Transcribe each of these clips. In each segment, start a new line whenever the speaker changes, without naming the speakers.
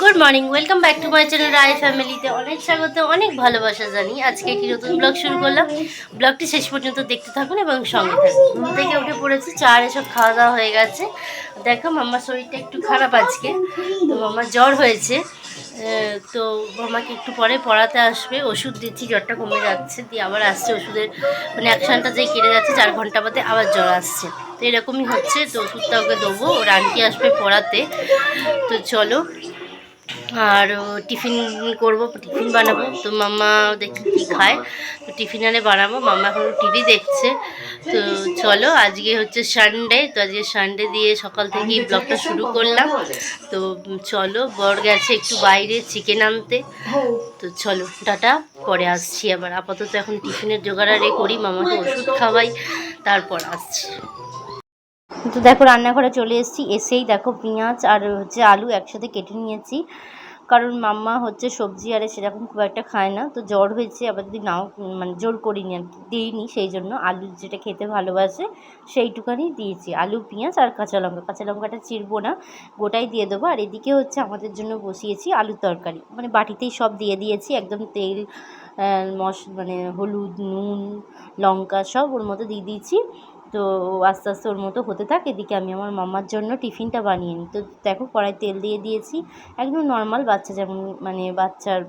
Good morning welcome back to my channel Roy ফ্যামিলিতে অনেক স্বাগত, অনেক ভালোবাসা জানি আজকে একটি নতুন ব্লগ শুরু করলাম। ব্লগটি শেষ পর্যন্ত দেখতে থাকুন এবং সঙ্গে থাকুন। থেকে উঠে পড়েছি চার এসব খাওয়া দাওয়া হয়ে গেছে। দেখো, মাম্মার শরীরটা একটু খারাপ আজকে, তো মাম্মার জ্বর হয়েছে। তো মামাকে একটু পরে পড়াতে আসবে, ওষুধ দিচ্ছি, জ্বরটা কমে যাচ্ছে, দিয়ে আবার আসছে ওষুধের মানে অ্যাকশনটা যেই কেটে যাচ্ছে, চার ঘণ্টা বাদে আবার জ্বর আসছে। তো এরকমই হচ্ছে, তো ওষুধটা ওকে দেবো, ওর আন্টি আসবে পড়াতে। তো চলো আর টিফিন করব, টিফিন বানাবো। তো মাম্মা দেখি কী খায়। তো টিফিন আনে বানাবো। মাম্মা এখন টিভি দেখছে। তো চলো, আজকে হচ্ছে সানডে তো আজকে সানডে দিয়ে সকাল থেকেই ব্লগটা শুরু করলাম। তো চলো, বর গেছে একটু বাইরে চিকেন আনতে। তো চলো, টাটা। পরে আসছি আবার। আপাতত এখন টিফিনের জোগাড়ারে করি। মামাকে ওষুধ খাওয়াই। তারপর আসছি। তো দেখো, রান্নাঘরে চলে এসেছি। এসেই দেখো পেঁয়াজ আর হচ্ছে আলু একসাথে কেটে নিয়েছি। কারণ মাম্মা হচ্ছে সবজি আরে সেরকম খুব একটা খায় না। তো জ্বর হয়েছে, আবার যদি নাও মানে জোর করিনি আর দিইনি সেই জন্য। আলু যেটা খেতে ভালোবাসে সেইটুকানি দিয়েছি। আলু, পেঁয়াজ আর কাঁচা লঙ্কা। কাঁচা লঙ্কাটা চিরবো না, গোটাই দিয়ে দেবো। আর এদিকে হচ্ছে আমাদের জন্য বসিয়েছি আলুর তরকারি। মানে বাটিতেই সব দিয়ে দিয়েছি, একদম তেল মশ মানে হলুদ, নুন, লঙ্কা সব ওর মধ্যে দিয়ে দিয়েছি। তো আস্তে আস্তে ওর মতো হতে থাক, এদিকে আমি আমার মামার জন্য টিফিনটা বানিয়ে নিই। তো দেখো কড়াই তেল দিয়ে দিয়েছি, একদম নর্মাল বাচ্চা যেমন মানে বাচ্চার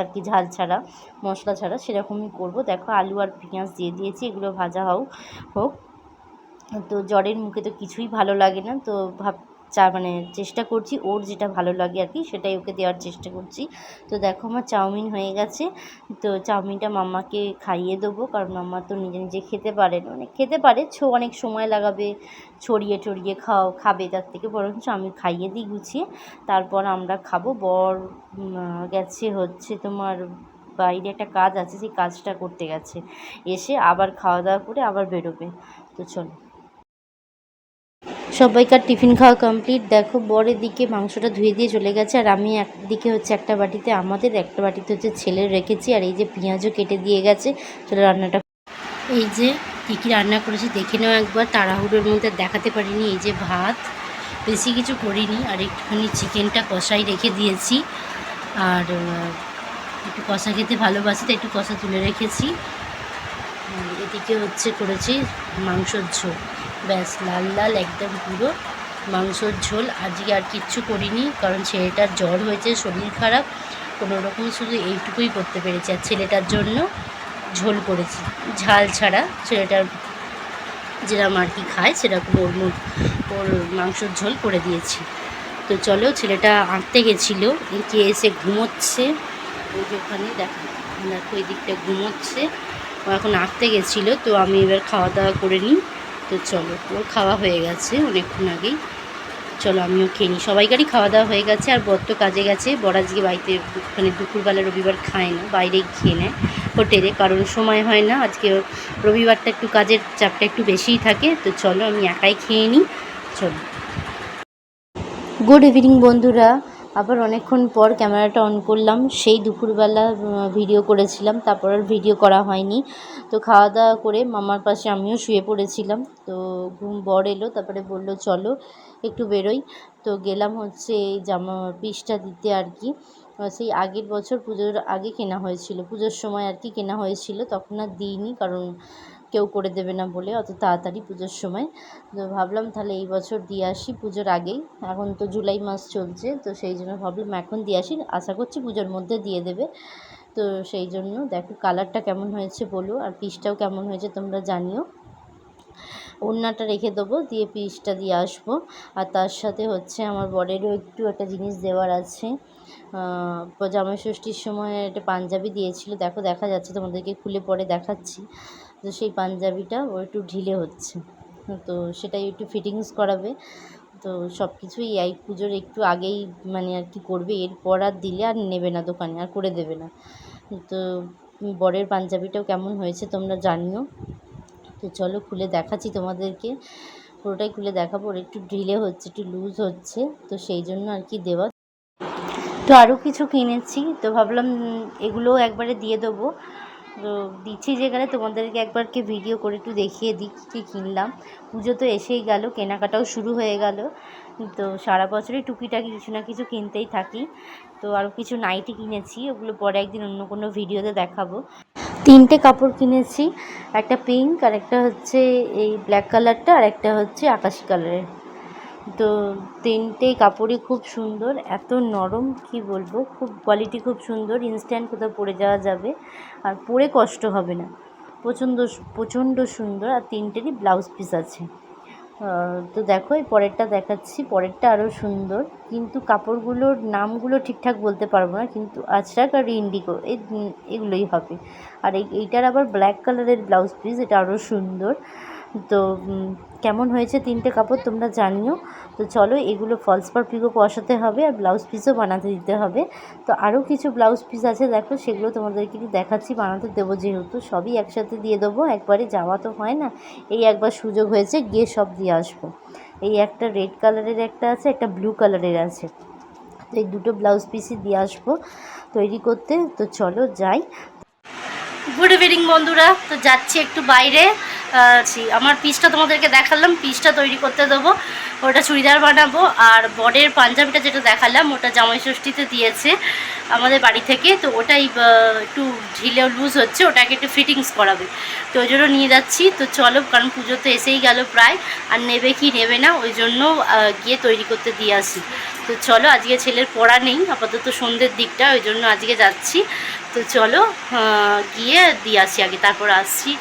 আর কি ঝাল ছাড়া, মশলা ছাড়া সেরকমই করব। দেখো আলু আর পেঁয়াজ দিয়ে দিয়েছি, এগুলো ভাজা হোক হোক। তো জ্বরের মুখে তো কিছুই ভালো লাগে না, তো ভাব চা মানে চেষ্টা করছি, ওর যেটা ভালো লাগে আর কি সেটাই ওকে দেওয়ার চেষ্টা করছি। তো দেখো আমার চাউমিন হয়ে গেছে। তো চাউমিনটা মাম্মাকে খাইয়ে দেবো, কারণ মাম্মা তো নিজে নিজে খেতে পারে না। মানে খেতে পারে, ছো অনেক সময় লাগাবে, ছড়িয়ে টড়িয়ে খাও, খাবে তার থেকে। বরঞ্চ আমি খাইয়ে দিই গুছিয়ে, তারপর আমরা খাব। বর গেছে হচ্ছে তোমার বাইরে একটা কাজ আছে, সেই কাজটা করতে গেছে। এসে আবার খাওয়া দাওয়া করে আবার বেরোবে। তো চলো। সবাইকার টিফিন খাওয়া কমপ্লিট দেখো, বরের দিকে মাংসটা ধুয়ে দিয়ে চলে গেছে, আর আমি একদিকে হচ্ছে একটা বাটিতে আমাদের, একটা বাটিতে হচ্ছে ছেলের রেখেছি, আর এই যে পেঁয়াজও কেটে দিয়ে গেছে। চলো রান্নাটা এই যে কী কী রান্না করেছি দেখে নাও একবার, তাড়াহুড়োর মধ্যে দেখাতে পারিনি, এই যে ভাত। বেশি কিছু করিনি, আর একটুখানি চিকেনটা কষাই রেখে দিয়েছি। আর একটু কষা খেতে ভালোবাসি তো একটু কষা তুলে রেখেছি। এদিকে হচ্ছে করেছি মাংসর ঝোল। ব্যাস, লাল লাল একদম পুরো মাংসর ঝোল। আজকে আর কিচ্ছু করিনি, কারণ ছেলেটার জ্বর হয়েছে, শরীর খারাপ। কোনো রকম শুধু এইটুকুই করতে পেরেছি। আর ছেলেটার জন্য ঝোল করেছি। ঝাল ছাড়া ছেলেটার যেরকম আর কি খায়, সেরকম ওর ওর মাংসর ঝোল করে দিয়েছি। তো চলো, ছেলেটা আঁকতে গেছিল, একে এসে ঘুমোচ্ছে। ওই যে ওখানে দেখো দেখো ওই দিকটা ঘুমোচ্ছে। ও এখন আঁকতে গেছিল, তো আমি এবার খাওয়া দাওয়া করে নিই। তো চলো ওর খাওয়া হয়ে গেছে অনেকক্ষণ আগেই। চলো, আমিও খেয়ে নিই। সবাইকারই খাওয়া দাওয়া হয়ে গেছে আর বর তো কাজে গেছে। বর আজকে বাড়িতে মানে দুপুরবেলা রবিবার খায় না, বাইরেই খেয়ে নেয় হোটেলে, কারণ সময় হয় না। আজকে রবিবারটা একটু কাজের চাপটা একটু বেশিই থাকে। তো চলো, আমি একাই খেয়ে নিই। চলো। গুড ইভিনিং বন্ধুরা। আবার অনেকক্ষণ পর ক্যামেরাটা অন করলাম। সেই দুপুরবেলা ভিডিও করেছিলাম। তারপর আর ভিডিও করা হয়নি। তো খাওয়া দাওয়া করে মামার পাশে আমিও শুয়ে পড়েছিলাম। তো ঘুম বর এলো, তারপরে বলল, চলো একটু বেরোই। তো গেলাম হচ্ছে এই জামা পিসটা দিতে আর কি। সেই আগের বছর পুজোর আগে কেনা হয়েছিল। পুজোর সময় আর কি কেনা হয়েছিল। তখন আর দিইনি কারণ কেউ করে দেবে না বলে অত তাড়াতাড়ি পুজোর সময়। তো ভাবলাম তাহলে এই বছর দিয়ে আসি পুজোর আগেই। এখন তো জুলাই মাস চলছে, তো সেই জন্য ভাবলাম এখন দিয়ে আসি। আশা করছি পুজোর মধ্যে দিয়ে দেবে। তো সেই জন্য দেখো কালারটা কেমন হয়েছে বলো, আর পিসটাও কেমন হয়েছে তোমরা জানিও। ওড়নাটা রেখে দেবো, দিয়ে পিসটা দিয়ে আসব। আর তার সাথে হচ্ছে আমার বরেরও একটু একটা জিনিস দেওয়ার আছে। জামাই ষষ্ঠীর সময় একটা পাঞ্জাবি দিয়েছিল। দেখো, দেখা যাচ্ছে, তোমাদেরকে খুলে পরে দেখাচ্ছি। তো সেই পাঞ্জাবিটা ও একটু ঢিলে হচ্ছে। তো সেটাই একটু ফিটিংস করাবে। তো সব কিছুই এই পুজোর একটু আগেই মানে আর কি করবে। এরপর আর দিলে আর নেবে না দোকানে, আর করে দেবে না। তো বরের পাঞ্জাবিটাও কেমন হয়েছে তোমরা জানিও। তো চলো, খুলে দেখাচ্ছি তোমাদেরকে। পুরোটাই খুলে দেখাবো। ওর একটু ঢিলে হচ্ছে, একটু লুজ হচ্ছে। তো সেই জন্য আর কি দেওয়া তো আরও কিছু কিনেছি। তো ভাবলাম এগুলোও একবারে দিয়ে দেবো। তো দিচ্ছি যেখানে, তোমাদেরকে একবারকে ভিডিও করে একটু দেখিয়ে দিই কী কিনলাম। পুজো তো এসেই গেল, কেনাকাটাও শুরু হয়ে গেল। তো সারা বছরই টুকিটাকি কিছু না কিছু কিনতেই থাকি। তো আরও কিছু নাইটি কিনেছি, ওগুলো পরে একদিন অন্য কোনো ভিডিওতে দেখাবো। তিনটে কাপড় কিনেছি, একটা পিঙ্ক আর একটা হচ্ছে এই ব্ল্যাক কালারটা আর একটা হচ্ছে আকাশি কালারের তো তিনটেই কাপড়ই খুব সুন্দর, এত নরম কি বলব? খুব কোয়ালিটি খুব সুন্দর ইনস্ট্যান্ট কোথাও পরে যাওয়া যাবে, আর পরে কষ্ট হবে না। প্রচণ্ড প্রচণ্ড সুন্দর, আর তিনটেরই ব্লাউজ পিস আছে। তো দেখো, এই পরেরটা দেখাচ্ছি, পরেরটা আরও সুন্দর, কিন্তু কাপড়গুলোর নামগুলো ঠিকঠাক বলতে পারব না, কিন্তু আজরাক আর ইন্ডিগো এই এগুলোই হবে। আর এই, এইটার আবার ব্ল্যাক কালারের ব্লাউজ পিস এটা আরও সুন্দর। তো কেমন হয়েছে তিনটে কাপড় তোমরা জানিও। তো চলো, এগুলো ফলস পার পিকো বসাতে হবে আর ব্লাউজ পিসও বানাতে দিতে হবে। তো আরও কিছু ব্লাউজ পিস আছে, দেখো, সেগুলো তোমাদেরকে দেখাচ্ছি, বানাতে দেবো যেহেতু। সবই একসাথে দিয়ে দেবো, একবারে যাওয়া তো হয় না। এই একবার সুযোগ হয়েছে, গিয়ে সব দিয়ে আসব। এই একটা রেড কালারের একটা আছে, একটা ব্লু কালারের আছে। তো এই দুটো ব্লাউজ পিসই দিয়ে আসব তৈরি করতে। তো চলো, যাই। গুড ইভিনিং বন্ধুরা। তো যাচ্ছি একটু বাইরে। আহ, ছি- আমার পিসটা তোমাদেরকে দেখালাম পিসটা তৈরি করতে দেবো। ওটা চুড়িদার বানাবো আর বডের পাঞ্জাবিটা যেটা দেখালাম ওটা জামাই ষষ্ঠীতে দিয়েছে আমাদের বাড়ি থেকে। তো ওটাই একটু ঢিলে লুজ হচ্ছে ওটাকে একটু ফিটিংস করাবে। তো ওই জন্য নিয়ে যাচ্ছি। তো চলো কারণ পুজো তো এসেই গেল প্রায়। আর নেবে কি নেবে না ওই জন্য গিয়ে তৈরি করতে দিয়ে আসি। তো চলো আজকে ছেলের পড়া নেই আপাতত সন্ধ্যের দিকটা ওই জন্য আজকে যাচ্ছি। তো চলো গিয়ে দিয়ে আসি আগে তারপর আসছি।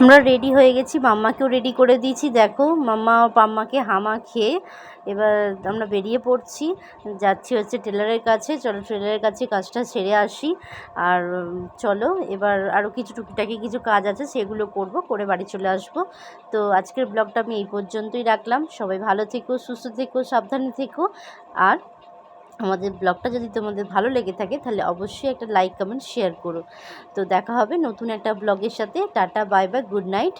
আমরা রেডি হয়ে গেছি, মাম্মাকেও রেডি করে দিয়েছি। দেখো, মাম্মা পাম্মাকে হামা খেয়ে এবার আমরা বেরিয়ে পড়ছি। যাচ্ছি হচ্ছে টেলারের কাছে। চলো টেলারের কাছে কাজটা সেরে আসি। আর চলো, এবার আরও কিছু টুকিটাকি কিছু কাজ আছে, সেগুলো করব, করে বাড়ি চলে আসব। তো আজকের ব্লগটা আমি এই পর্যন্তই রাখলাম। সবাই ভালো থেকো, সুস্থ থেকো, সাবধানে থেকো। আর আমাদের ব্লগটা যদি তোমাদের ভালো লেগে থাকে, তাহলে অবশ্যই একটা লাইক, কমেন্ট, শেয়ার করো। তো দেখা হবে নতুন একটা ব্লগের সাথে। Tata, bye bye, good night.